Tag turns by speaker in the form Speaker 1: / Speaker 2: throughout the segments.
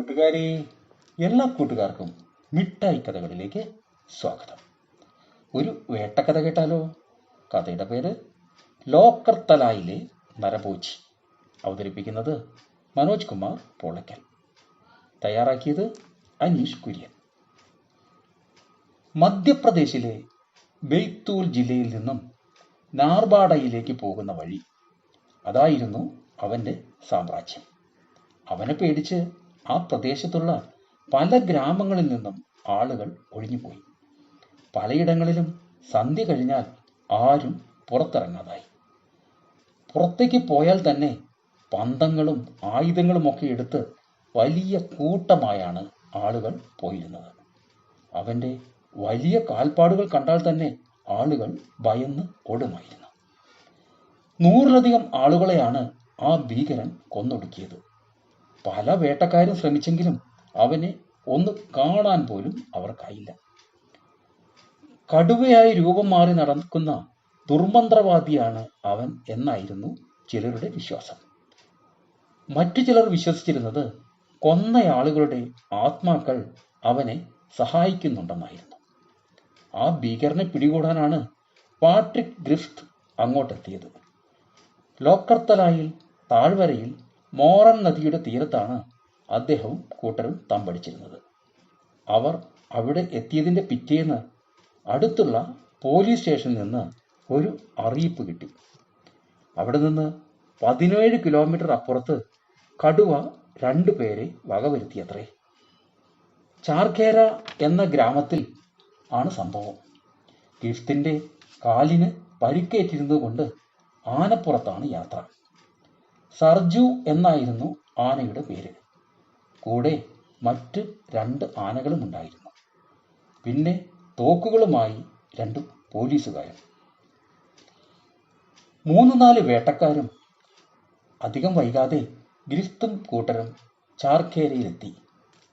Speaker 1: കൂട്ടുകാരെ എല്ലാ കൂട്ടുകാർക്കും മിഠായി കഥകളിലേക്ക് സ്വാഗതം. ഒരു വേട്ടക്കഥ കേട്ടാലോ? കഥയുടെ പേര് ലോക്കർ തലായിലെ നരഭോജി. അവതരിപ്പിക്കുന്നത് മനോജ് കുമാർ പോളയ്ക്കൽ തയ്യാറാക്കിയത് അനീഷ് കുര്യൻ. മധ്യപ്രദേശിലെ ബെയ്ത്തൂൽ ജില്ലയിൽ നിന്നും നാർബാഡയിലേക്ക് പോകുന്ന വഴി. അതായിരുന്നു അവന്റെ സാമ്രാജ്യം. അവനെ പേടിച്ച് ആ പ്രദേശത്തുള്ള പല ഗ്രാമങ്ങളിൽ നിന്നും ആളുകൾ ഒഴിഞ്ഞുപോയി. പലയിടങ്ങളിലും സന്ധ്യ കഴിഞ്ഞാൽ ആരും പുറത്തിറങ്ങാതായി. പുറത്തേക്ക് പോയാൽ തന്നെ പന്തങ്ങളും ആയുധങ്ങളും ഒക്കെ എടുത്ത് വലിയ കൂട്ടമായാണ് ആളുകൾ പോയിരുന്നത്. അവന്റെ വലിയ കാൽപ്പാടുകൾ കണ്ടാൽ തന്നെ ആളുകൾ ഭയന്ന് ഓടുമായിരുന്നു. നൂറിലധികം ആളുകളെയാണ് ആ ഭീകരൻ കൊന്നൊടുക്കിയത്. പല വേട്ടക്കാരും ശ്രമിച്ചെങ്കിലും അവനെ ഒന്ന് കാണാൻ പോലും അവർക്കായില്ല. കടുവയായി രൂപം മാറി നടക്കുന്ന ദുർമന്ത്രവാദിയാണ് അവൻ എന്നായിരുന്നു ചിലരുടെ വിശ്വാസം. മറ്റു ചിലർ വിശ്വസിച്ചിരുന്നത് കൊന്നയാളുകളുടെ ആത്മാക്കൾ അവനെ സഹായിക്കുന്നുണ്ടെന്നായിരുന്നു. ആ ഭീകരനെ പിടികൂടാനാണ് പാട്രിക് ഗ്രിഫ്റ്റ് അങ്ങോട്ടെത്തിയത്. ലോക്കർത്തലായിൽ താഴ്വരയിൽ മോറൻ നദിയുടെ തീരത്താണ് അദ്ദേഹവും കൂട്ടരും തമ്പടിച്ചിരുന്നത്. അവർ അവിടെ എത്തിയതിന്റെ പിറ്റേന്ന് അടുത്തുള്ള പോലീസ് സ്റ്റേഷനിൽ നിന്ന് ഒരു അറിയിപ്പ് കിട്ടി. അവിടെ നിന്ന് പതിനേഴ് കിലോമീറ്റർ അപ്പുറത്ത് കടുവ രണ്ടു പേരെ വകവരുത്തിയത്രേ ചാർഖേര എന്ന ഗ്രാമത്തിൽ ആണ് സംഭവം. ഗിഫ്റ്റിന്റെ കാലിന് പരിക്കേറ്റിരുന്നത് കൊണ്ട് ആനപ്പുറത്താണ് യാത്ര. സർജു എന്നായിരുന്നു ആനയുടെ പേര്. കൂടെ മറ്റ് രണ്ട് ആനകളും ഉണ്ടായിരുന്നു. പിന്നെ തോക്കുകളുമായി രണ്ട് പോലീസുകാരും. മൂന്ന് നാല് വേട്ടക്കാരും അധികം വൈകാതെ ഗിരിസ്തും കൂട്ടരും ചാർഖേരയിലെത്തി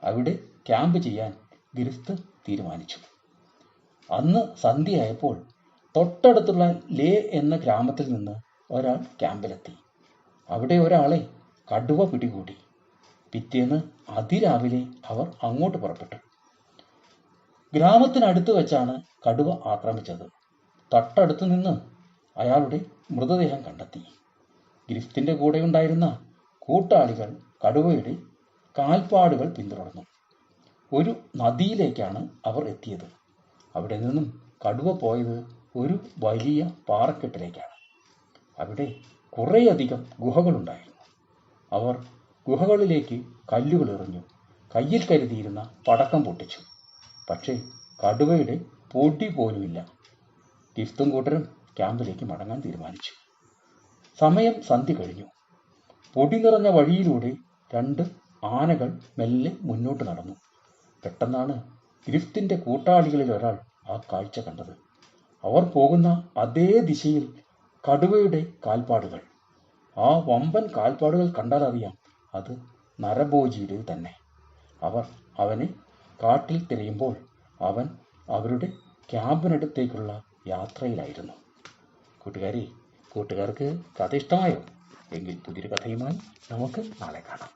Speaker 1: അവിടെ ക്യാമ്പ് ചെയ്യാൻ ഗിരിസ്ത് തീരുമാനിച്ചു. അന്ന് സന്ധ്യയായപ്പോൾ തൊട്ടടുത്തുള്ള ലേ എന്ന ഗ്രാമത്തിൽ നിന്ന് ഒരാൾ ക്യാമ്പിലെത്തി. അവിടെ ഒരാളെ കടുവ പിടികൂടി. പിറ്റേന്ന് അതിരാവിലെ അവർ അങ്ങോട്ട് പുറപ്പെട്ടു. ഗ്രാമത്തിനടുത്ത് വെച്ചാണ് കടുവ ആക്രമിച്ചത്. തൊട്ടടുത്ത് നിന്ന് അയാളുടെ മൃതദേഹം കണ്ടെത്തി. ഗ്രിഫ്റ്റിന്റെ കൂടെ ഉണ്ടായിരുന്ന കൂട്ടാളികൾ കടുവയുടെ കാൽപ്പാടുകൾ പിന്തുടർന്നു. ഒരു നദിയിലേക്കാണ് അവർ എത്തിയത്. അവിടെ നിന്നും കടുവ പോയത് ഒരു വലിയ പാറക്കെട്ടിലേക്കാണ്. അവിടെ കുറേയധികം ഗുഹകളുണ്ടായിരുന്നു. അവർ ഗുഹകളിലേക്ക് കല്ലുകൾ എറിഞ്ഞു കയ്യിൽ കരുതിയിരുന്ന പടക്കം പൊട്ടിച്ചു. പക്ഷേ കടുവയുടെ പൊടി പോലുമില്ല. ഗിഫ്റ്റും കൂട്ടരും ക്യാമ്പിലേക്ക് മടങ്ങാൻ തീരുമാനിച്ചു. സമയം സന്ധ്യ കഴിഞ്ഞു. പൊടി നിറഞ്ഞ വഴിയിലൂടെ രണ്ട് ആനകൾ മെല്ലെ മുന്നോട്ട് നടന്നു. പെട്ടെന്നാണ് ഗ്രിഫ്റ്റിന്റെ കൂട്ടാളികളിൽ ഒരാൾ ആ കാഴ്ച കണ്ടത്. അവർ പോകുന്ന അതേ ദിശയിൽ കടുവയുടെ കാൽപ്പാടുകൾ. ആ വമ്പൻ കാൽപ്പാടുകൾ കണ്ടാൽ അറിയാം അത് നരഭോജിയുടെ തന്നെ. അവർ അവനെ കാട്ടിൽ തിരയുമ്പോൾ അവൻ അവരുടെ ക്യാമ്പിനടുത്തേക്കുള്ള യാത്രയിലായിരുന്നു. കൂട്ടുകാരി കൂട്ടുകാർക്ക് കഥ ഇഷ്ടമായോ എങ്കിൽ പുതിയൊരു കഥയുമായി നമുക്ക് നാളെ കാണാം.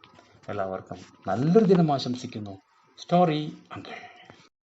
Speaker 1: എല്ലാവർക്കും നല്ലൊരു ദിനം ആശംസിക്കുന്നു. Story uncle